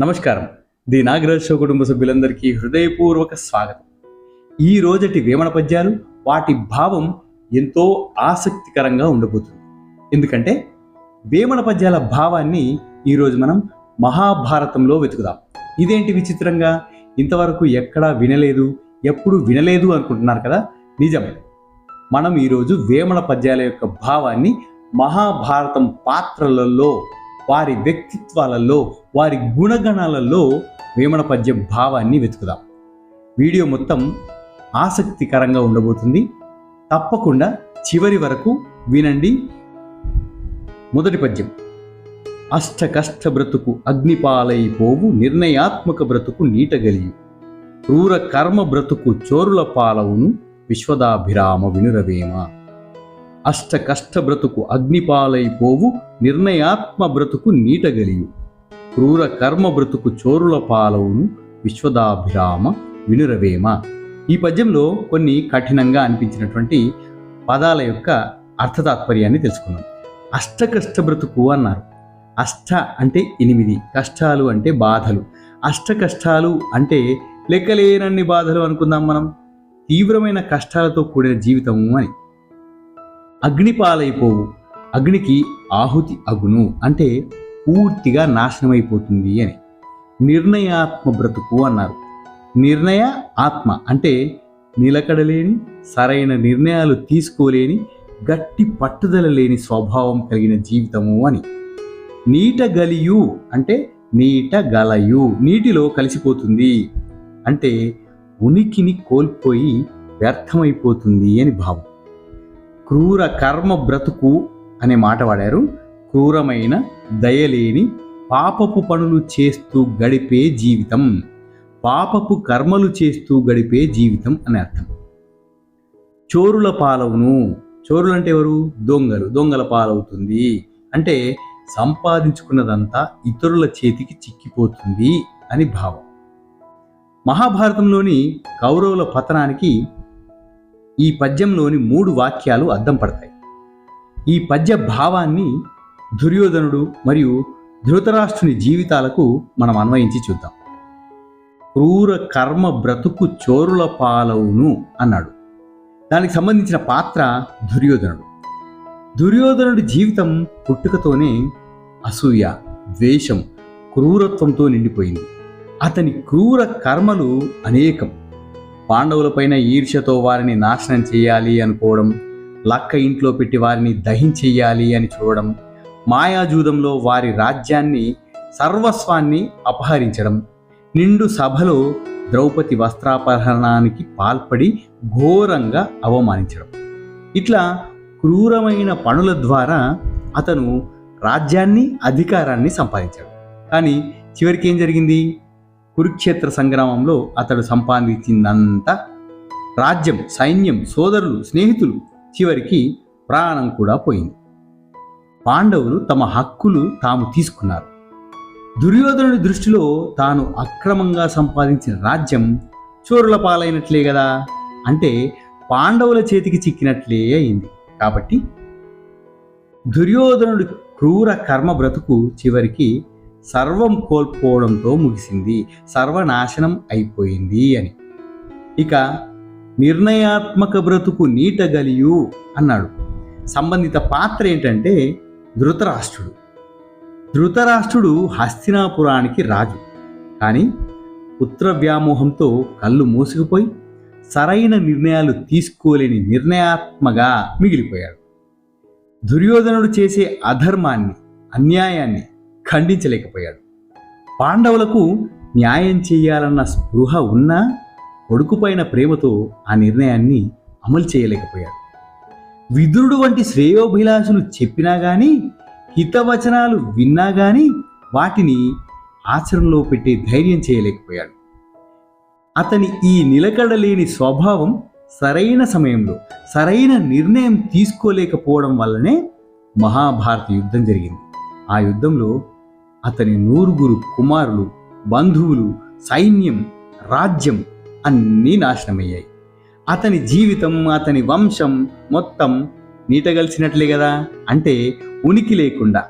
నమస్కారం. The Nagaraj show కుటుంబ సభ్యులందరికీ హృదయపూర్వక స్వాగతం. ఈ రోజటి వేమన పద్యాలు వాటి భావం ఎంతో ఆసక్తికరంగా ఉండబోతుంది. ఎందుకంటే వేమన పద్యాల భావాన్ని ఈరోజు మనం మహాభారతంలో వెతుకుదాం. ఇదేంటి విచిత్రంగా? ఇంతవరకు ఎక్కడా వినలేదు ఎప్పుడు వినలేదు అనుకుంటున్నారు కదా? నిజమే. మనం ఈరోజు వేమన పద్యాల యొక్క భావాన్ని మహాభారతం పాత్రలలో వారి వ్యక్తిత్వాలలో వారి గుణగణాలలో వేమనపద్య భావాన్ని వెతుకుదాం. వీడియో మొత్తం ఆసక్తికరంగా ఉండబోతుంది. తప్పకుండా చివరి వరకు వినండి. మొదటి పద్యం. అష్ట కష్ట బ్రతుకు అగ్నిపాలైపోవు నిర్ణయాత్మక బ్రతుకు నీటగలియు. క్రూర కర్మ బ్రతుకు చోరుల పాలవును విశ్వదాభిరామ వినురవేమ. అష్ట కష్ట బ్రతుకు అగ్నిపాలైపోవు నిర్ణయాత్మ బ్రతుకు నీటగలియు. క్రూర కర్మ బ్రతుకు చోరుల పాలవును విశ్వదాభిరామ వినురవేమ. ఈ పద్యంలో కొన్ని కఠినంగా అనిపించినటువంటి పదాల యొక్క అర్థతాత్పర్యాన్ని తెలుసుకున్నాం అష్ట కష్ట బ్రతుకు అన్నారు. అష్ట అంటే ఎనిమిది కష్టాలు అంటే బాధలు. అష్ట కష్టాలు అంటే లెక్కలేనన్ని బాధలు అనుకుందాం మనం. తీవ్రమైన కష్టాలతో కూడిన జీవితము అని. అగ్నిపాలైపోవు. అగ్నికి ఆహుతి అగును అంటే పూర్తిగా నాశనమైపోతుంది అని. నిర్ణయాత్మ బ్రతుకు అన్నారు. నిర్ణయ ఆత్మ అంటే నిలకడలేని సరైన నిర్ణయాలు తీసుకోలేని గట్టి పట్టుదల లేని స్వభావం కలిగిన జీవితము అని. నీట గలియు అంటే నీట గలయు నీటిలో కలిసిపోతుంది అంటే ఉనికిని కోల్పోయి వ్యర్థమైపోతుంది అని భావం. క్రూర కర్మ బ్రతుకు అనే మాట వాడారు. క్రూరమైన దయలేని పాపపు పనులు చేస్తూ గడిపే జీవితం. పాపపు కర్మలు చేస్తూ గడిపే జీవితం అని అర్థం. చోరుల పాలవును. చోరులు అంటే ఎవరు? దొంగలు. దొంగల పాలవుతుంది. అంటే సంపాదించుకున్నదంతా ఇతరుల చేతికి చిక్కిపోతుంది అని భావం. మహాభారతంలోని కౌరవుల పతనానికి ఈ పద్యంలోని మూడు వాక్యాలు అద్దం పడతాయి. ఈ పద్య భావాన్ని దుర్యోధనుడు మరియు ధృతరాష్ట్రుని జీవితాలకు మనం అన్వయించి చూద్దాం. క్రూర కర్మ బ్రతుకు చోరుల పాలవును అన్నాడు. దానికి సంబంధించిన పాత్ర దుర్యోధనుడు. దుర్యోధనుడి జీవితం పుట్టుకతోనే అసూయ ద్వేషం క్రూరత్వంతో నిండిపోయింది. అతని క్రూర కర్మలు అనేకం. పాండవులపైన ఈర్ష్యతో వారిని నాశనం చేయాలి అనుకోవడం లక్క ఇంట్లో పెట్టి వారిని దహించేయాలి అని చూడడం మాయాజూదంలో వారి రాజ్యాన్ని సర్వస్వాన్ని అపహరించడం నిండు సభలో ద్రౌపది వస్త్రాపహరణానికి పాల్పడి ఘోరంగా అవమానించడం. ఇట్లా క్రూరమైన పనుల ద్వారా అతను రాజ్యాన్ని అధికారాన్ని సంపాదించాడు. కానీ చివరికి ఏం జరిగింది? కురుక్షేత్ర సంగ్రామంలో అతడు సంపాదించిందంతా రాజ్యం సైన్యం సోదరులు స్నేహితులు చివరికి ప్రాణం కూడా పోయింది. పాండవులు తమ హక్కులు తాము తీసుకున్నారు. దుర్యోధనుడి దృష్టిలో తాను అక్రమంగా సంపాదించిన రాజ్యం చోరుల పాలైనట్లే కదా అంటే పాండవుల చేతికి చిక్కినట్లే అయింది. కాబట్టి దుర్యోధనుడి క్రూర కర్మ బ్రతుకు చివరికి సర్వం కోల్పోవడంతో ముగిసింది. సర్వనాశనం అయిపోయింది అని. ఇక నిర్ణయాత్మక బ్రతుకు నీటగలియు అన్నాడు. సంబంధిత పాత్ర ఏంటంటే ధృతరాష్ట్రుడు. ధృతరాష్ట్రుడు హస్తినాపురానికి రాజు. కానీ పుత్ర వ్యామోహంతో కళ్ళు మూసుకుపోయి సరైన నిర్ణయాలు తీసుకోలేని నిర్ణయాత్మగా మిగిలిపోయాడు. దుర్యోధనుడు చేసే అధర్మాన్ని అన్యాయాన్ని ఖండించలేకపోయాడు. పాండవులకు న్యాయం చేయాలన్న స్పృహ ఉన్నా కొడుకుపైన ప్రేమతో ఆ నిర్ణయాన్ని అమలు చేయలేకపోయాడు. విదురుడు వంటి శ్రేయోభిలాషులు చెప్పినా గాని హితవచనాలు విన్నా గాని వాటిని ఆచరణలో పెట్టే ధైర్యం చేయలేకపోయాడు. అతని ఈ నిలకడలేని స్వభావం సరైన సమయంలో సరైన నిర్ణయం తీసుకోలేకపోవడం వల్లనే మహాభారత యుద్ధం జరిగింది. ఆ యుద్ధంలో అతని నూరుగురు కుమారులు బంధువులు సైన్యం రాజ్యం అన్నీ నాశనమయ్యాయి. అతని జీవితం అతని వంశం మొత్తం నీటగలిసినట్లే కదా అంటే ఉనికి లేకుండా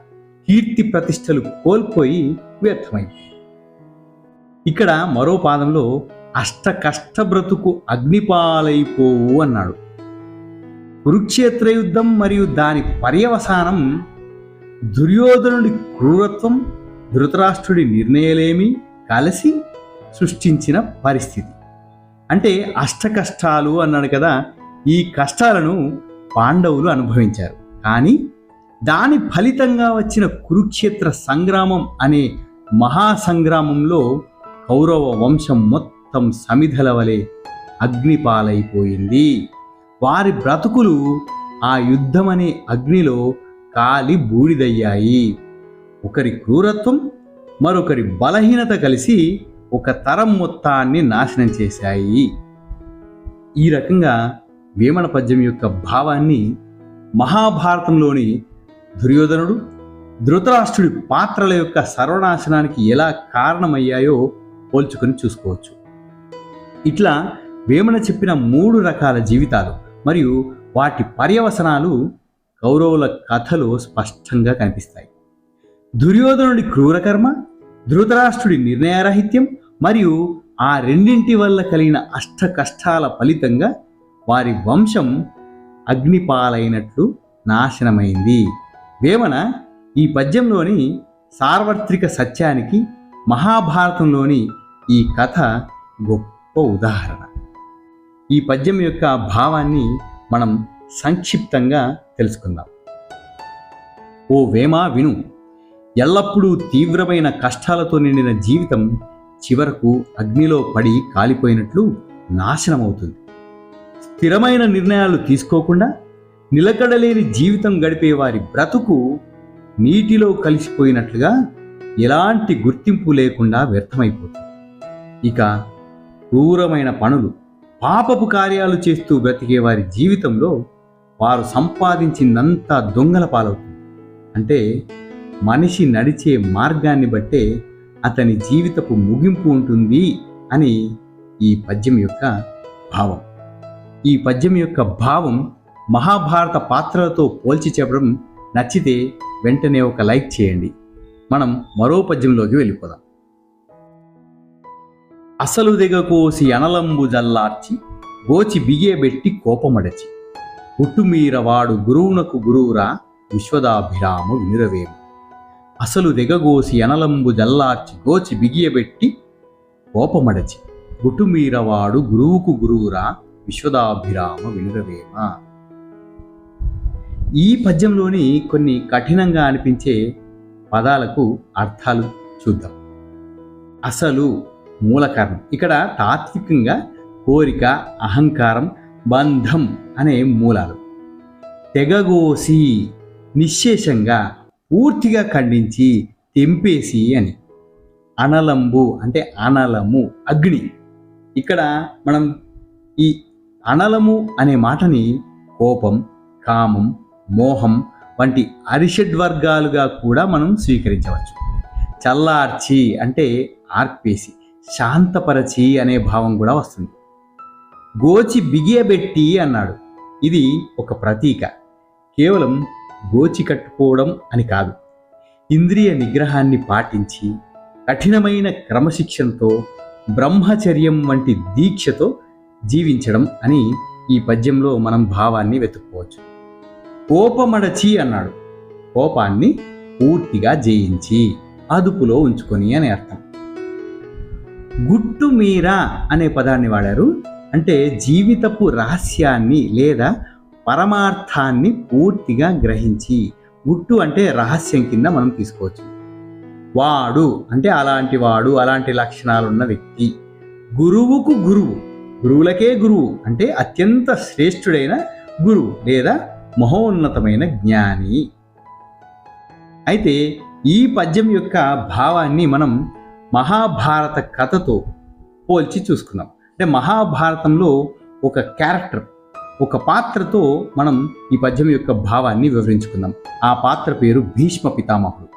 కీర్తి ప్రతిష్టలు కోల్పోయి వ్యర్థమైంది. ఇక్కడ మరో పాదంలో అష్ట కష్ట బ్రతుకు అగ్నిపాలైపోవు అన్నాడు. కురుక్షేత్ర యుద్ధం మరియు దాని పర్యవసానం దుర్యోధనుడి క్రూరత్వం ధృతరాష్ట్రుడి నిర్ణయలేమి కలిసి సృష్టించిన పరిస్థితి. అంటే అష్ట కష్టాలు అన్నాడు కదా ఈ కష్టాలను పాండవులు అనుభవించారు. కానీ దాని ఫలితంగా వచ్చిన కురుక్షేత్ర సంగ్రామం అనే మహాసంగ్రామంలో కౌరవ వంశం మొత్తం సమిధల వలె అగ్నిపాలైపోయింది. వారి బ్రతుకులు ఆ యుద్ధమనే అగ్నిలో కాలి బూడిదయ్యాయి ఒకరి క్రూరత్వం మరొకరి బలహీనత కలిసి ఒక తరం మొత్తాన్ని నాశనం చేశాయి. ఈ రకంగా వేమన పద్యం యొక్క భావాన్ని మహాభారతంలోని దుర్యోధనుడు ధృతరాష్ట్రుడి పాత్రల యొక్క సర్వనాశనానికి ఎలా కారణమయ్యాయో పోల్చుకొని చూసుకోవచ్చు. ఇట్లా వేమన చెప్పిన మూడు రకాల జీవితాలు మరియు వాటి పర్యవసనాలు కౌరవుల కథలో స్పష్టంగా కనిపిస్తాయి. దుర్యోధనుడి క్రూరకర్మ ధృతరాష్ట్రుడి నిర్ణయరాహిత్యం మరియు ఆ రెండింటి వల్ల కలిగిన అష్ట కష్టాల ఫలితంగా వారి వంశం అగ్నిపాలైనట్లు నాశనమైంది. వేమన ఈ పద్యంలోని సార్వత్రిక సత్యానికి మహాభారతంలోని ఈ కథ గొప్ప ఉదాహరణ. ఈ పద్యం యొక్క భావాన్ని మనం సంక్షిప్తంగా తెలుసుకుందాం. ఓ వేమా విను. ఎల్లప్పుడూ తీవ్రమైన కష్టాలతో నిండిన జీవితం చివరకు అగ్నిలో పడి కాలిపోయినట్లు నాశనమవుతుంది. స్థిరమైన నిర్ణయాలు తీసుకోకుండా నిలకడలేని జీవితం గడిపే వారి బ్రతుకు నీటిలో కలిసిపోయినట్లుగా ఎలాంటి గుర్తింపు లేకుండా వ్యర్థమైపోతుంది. ఇక క్రూరమైన పనులు పాపపు కార్యాలు చేస్తూ బ్రతికే వారి జీవితంలో వారు సంపాదించిందంతా దొంగల పాలవుతుంది. అంటే మనిషి నడిచే మార్గాన్ని బట్టే అతని జీవితపు ముగింపు ఉంటుంది అని ఈ పద్యం యొక్క భావం. ఈ పద్యం యొక్క భావం మహాభారత పాత్రలతో పోల్చి చెప్పడం నచ్చితే వెంటనే ఒక లైక్ చేయండి. మనం మరో పద్యంలోకి వెళ్ళిపోదాం. అసలు దిగకోసి అనలంబు జల్లార్చి గోచి బిగేబెట్టి కోపమడచి. పుట్టుమీరవాడు గురువునకు గురువురా విశ్వదాభిరామ వినురవేము. అసలు దిగగోసి ఎనలంబు జల్లార్చి గోచి బిగియబెట్టి కోపమడచి గుటుమీరవాడు గురువుకు గురువురా విశ్వదాభిరామ వినురవేమ. ఈ పద్యంలోని కొన్ని కఠినంగా అనిపించే పదాలకు అర్థాలు చూద్దాం. అసలు మూలకారణం ఇక్కడ తాత్వికంగా కోరిక అహంకారం బంధం అనే మూలాలు. తెగగోసి నిశ్శేషంగా పూర్తిగా ఖండించి తెంపేసి అని. అనలంబు అంటే అనలము అగ్ని. ఇక్కడ మనం ఈ అనలము అనే మాటని కోపం కామం మోహం వంటి అరిషడ్ వర్గాలుగా కూడా మనం స్వీకరించవచ్చు. చల్లార్చి అంటే ఆర్పేసి శాంతపరచి అనే భావం కూడా వస్తుంది. గోచి బిగియబెట్టి అన్నాడు. ఇది ఒక ప్రతీక. కేవలం గోచి కట్టుకోవడం అని కాదు. ఇంద్రియ నిగ్రహాన్ని పాటించి కఠినమైన క్రమశిక్షణతో బ్రహ్మచర్యం వంటి దీక్షతో జీవించడం అని ఈ పద్యంలో మనం భావాన్ని వెతుక్కోవచ్చు. కోపమడచి అన్నాడు. కోపాన్ని పూర్తిగా జయించి అదుపులో ఉంచుకొని అని అర్థం. గుట్టు మీరా అనే పదాన్ని వాడారు. అంటే జీవితపు రహస్యాన్ని లేదా పరమార్థాన్ని పూర్తిగా గ్రహించి గుట్టు అంటే రహస్యం కింద మనం తీసుకోవచ్చు. వాడు అంటే అలాంటి వాడు అలాంటి లక్షణాలున్న వ్యక్తి. గురువుకు గురువు గురువులకే గురువు అంటే అత్యంత శ్రేష్ఠుడైన గురువు లేదా మహోన్నతమైన జ్ఞాని. అయితే ఈ పద్యం యొక్క భావాన్ని మనం మహాభారత కథతో పోల్చి చూసుకుందాం. అంటే మహాభారతంలో ఒక క్యారెక్టర్ ఒక పాత్రతో మనం ఈ పద్యం యొక్క భావాన్ని వివరించుకుందాం. ఆ పాత్ర పేరు భీష్మ పితామహుడు.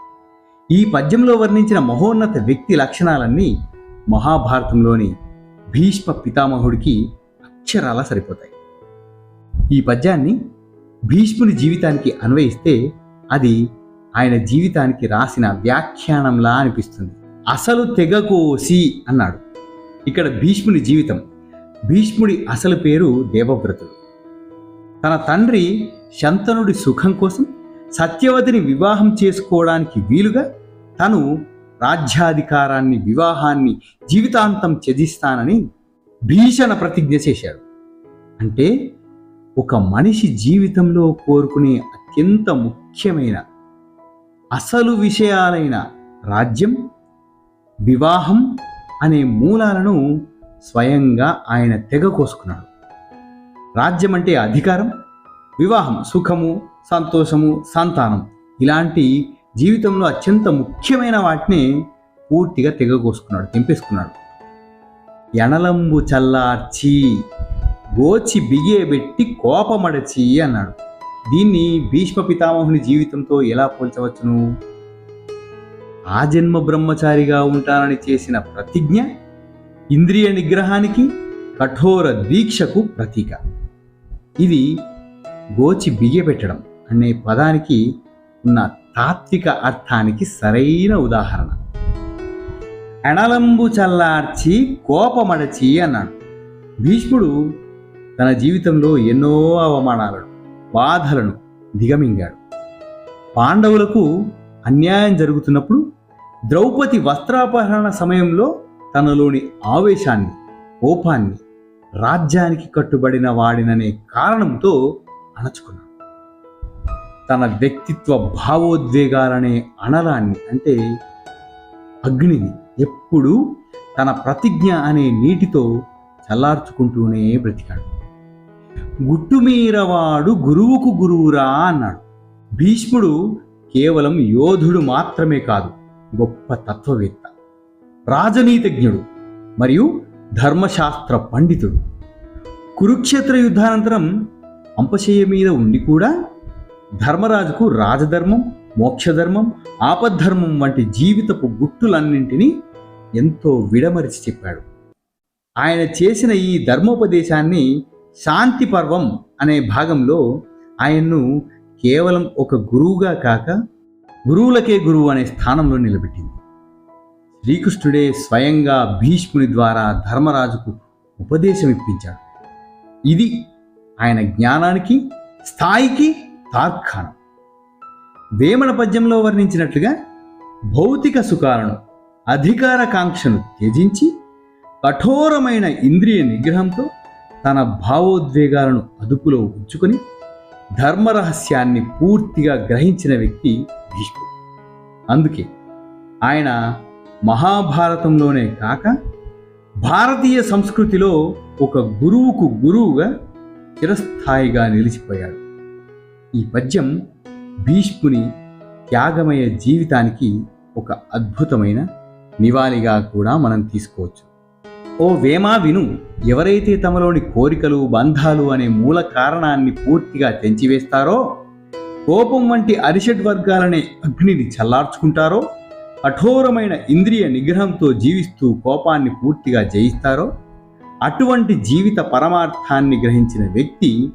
ఈ పద్యంలో వర్ణించిన మహోన్నత వ్యక్తి లక్షణాలన్నీ మహాభారతంలోని భీష్మ పితామహుడికి అక్షరాల సరిపోతాయి. ఈ పద్యాన్ని భీష్ముని జీవితానికి అన్వయిస్తే అది ఆయన జీవితానికి రాసిన వ్యాఖ్యానంలా అనిపిస్తుంది. అసలు తెగకోసి అన్నాడు. ఇక్కడ భీష్ముని జీవితం. భీష్ముడి అసలు పేరు దేవవ్రతుడు. తన తండ్రి శంతనుడి సుఖం కోసం సత్యవతిని వివాహం చేసుకోవడానికి వీలుగా తను రాజ్యాధికారాన్ని వివాహాన్ని జీవితాంతం త్యజిస్తానని భీషణ ప్రతిజ్ఞ చేశాడు. అంటే ఒక మనిషి జీవితంలో కోరుకునే అత్యంత ముఖ్యమైన అసలు విషయాలైన రాజ్యం వివాహం అనే మూలాలను స్వయంగా ఆయన తెగ కోసుకున్నాడు. రాజ్యం అంటే అధికారం వివాహం సుఖము సంతోషము సంతానం. ఇలాంటి జీవితంలో అత్యంత ముఖ్యమైన వాటిని పూర్తిగా తెగకోసుకున్నాడు తెంపేసుకున్నాడు. ఎనలంబు చల్లార్చి గోచి బిగేబెట్టి కోపమడచి అన్నాడు. దీన్ని భీష్మ పితామహుని జీవితంతో ఎలా పోల్చవచ్చును? ఆ జన్మ బ్రహ్మచారిగా ఉంటానని చేసిన ప్రతిజ్ఞ ఇంద్రియ నిగ్రహానికి కఠోర దీక్షకు ప్రతీక. ఇది గోచి బిగిపెట్టడం అనే పదానికి ఉన్న తాత్విక అర్థానికి సరైన ఉదాహరణ. ఎణలంబు చల్లార్చి కోపమడచి అన్నాడు. భీష్ముడు తన జీవితంలో ఎన్నో అవమానాలను బాధలను దిగమింగాడు. పాండవులకు అన్యాయం జరుగుతున్నప్పుడు ద్రౌపది వస్త్రాపహరణ సమయంలో తనలోని ఆవేశాన్ని కోపాన్ని రాజ్యానికి కట్టుబడిన వాడిననే కారణంతో అణచుకున్నాడు. తన వ్యక్తిత్వ భావోద్వేగాలనే అనలాన్ని అంటే అగ్నిని ఎప్పుడూ తన ప్రతిజ్ఞ అనే నీటితో చల్లార్చుకుంటూనే బ్రతికాడు. గుట్టుమీరవాడు గురువుకు గురువురా అన్నాడు. భీష్ముడు కేవలం యోధుడు మాత్రమే కాదు గొప్ప తత్వవేత్త రాజనీతిజ్ఞుడు మరియు ధర్మశాస్త్ర పండితుడు. కురుక్షేత్ర యుద్ధానంతరం అంపశయ్య మీద ఉండి కూడా ధర్మరాజుకు రాజధర్మం మోక్షధర్మం ఆపద్ధర్మం వంటి జీవితపు గుట్టులన్నింటినీ ఎంతో విడమరిచి చెప్పాడు. ఆయన చేసిన ఈ ధర్మోపదేశాన్ని శాంతి పర్వం అనే భాగంలో ఆయన్ను కేవలం ఒక గురువుగా కాక గురువులకే గురువు అనే స్థానంలో నిలబెట్టింది. శ్రీకృష్ణుడే స్వయంగా భీష్ముని ద్వారా ధర్మరాజుకు ఉపదేశం ఇప్పించాడు. ఇది ఆయన జ్ఞానానికి స్థాయికి తార్కాణం. వేమన పద్యంలో వర్ణించినట్లుగా భౌతిక సుఖాలను అధికార కాంక్షను త్యజించి కఠోరమైన ఇంద్రియ నిగ్రహంతో తన భావోద్వేగాలను అదుపులో ఉంచుకొని ధర్మరహస్యాన్ని పూర్తిగా గ్రహించిన వ్యక్తి భీష్ముడు. అందుకే ఆయన మహాభారతంలోనే కాక భారతీయ సంస్కృతిలో ఒక గురువుకు గురువుగా చిరస్థాయిగా నిలిచిపోయాడు. ఈ పద్యం భీష్ముని త్యాగమయ జీవితానికి ఒక అద్భుతమైన నివాళిగా కూడా మనం తీసుకోవచ్చు. ఓ వేమా విను ఎవరైతే తమలోని కోరికలు బంధాలు అనే మూల కారణాన్ని పూర్తిగా తెంచివేస్తారో కోపం వంటి అరిషడ్ వర్గాలనే అగ్నిని చల్లార్చుకుంటారో కఠోరమైన ఇంద్రియ నిగ్రహంతో జీవిస్తూ కోపాన్ని పూర్తిగా జయిస్తారో అటువంటి జీవిత పరమార్థాన్ని గ్రహించిన వ్యక్తి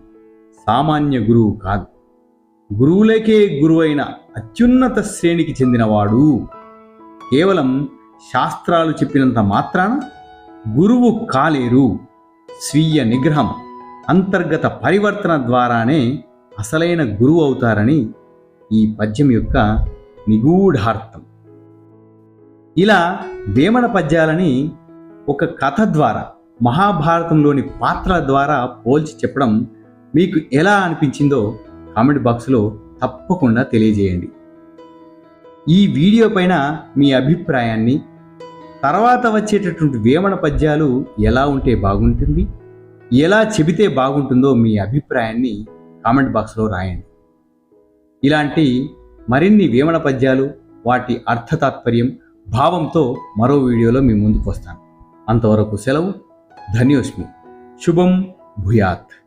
సామాన్య గురువు కాదు. గురువులకే గురువైన అత్యున్నత శ్రేణికి చెందినవాడు. కేవలం శాస్త్రాలు చెప్పినంత మాత్రాన గురువు కాలేరు. స్వీయ నిగ్రహం అంతర్గత పరివర్తన ద్వారానే అసలైన గురువు అవుతారని ఈ పద్యం యొక్క నిగూఢార్థం. ఇలా వేమన పద్యాలని ఒక కథ ద్వారా మహాభారతంలోని పాత్రల ద్వారా పోల్చి చెప్పడం మీకు ఎలా అనిపించిందో కామెంట్ బాక్స్లో తప్పకుండా తెలియజేయండి. ఈ వీడియో పైన మీ అభిప్రాయాన్ని తర్వాత వచ్చేటటువంటి వేమన పద్యాలు ఎలా ఉంటే బాగుంటుంది ఎలా చెబితే బాగుంటుందో మీ అభిప్రాయాన్ని కామెంట్ బాక్స్లో రాయండి. ఇలాంటి మరిన్ని వేమన పద్యాలు వాటి అర్థతాత్పర్యం భావంతో మరో వీడియోలో మీ ముందుకు వస్తాను. అంతవరకు సెలవు. ధన్యోస్మి. శుభం భూయాత్.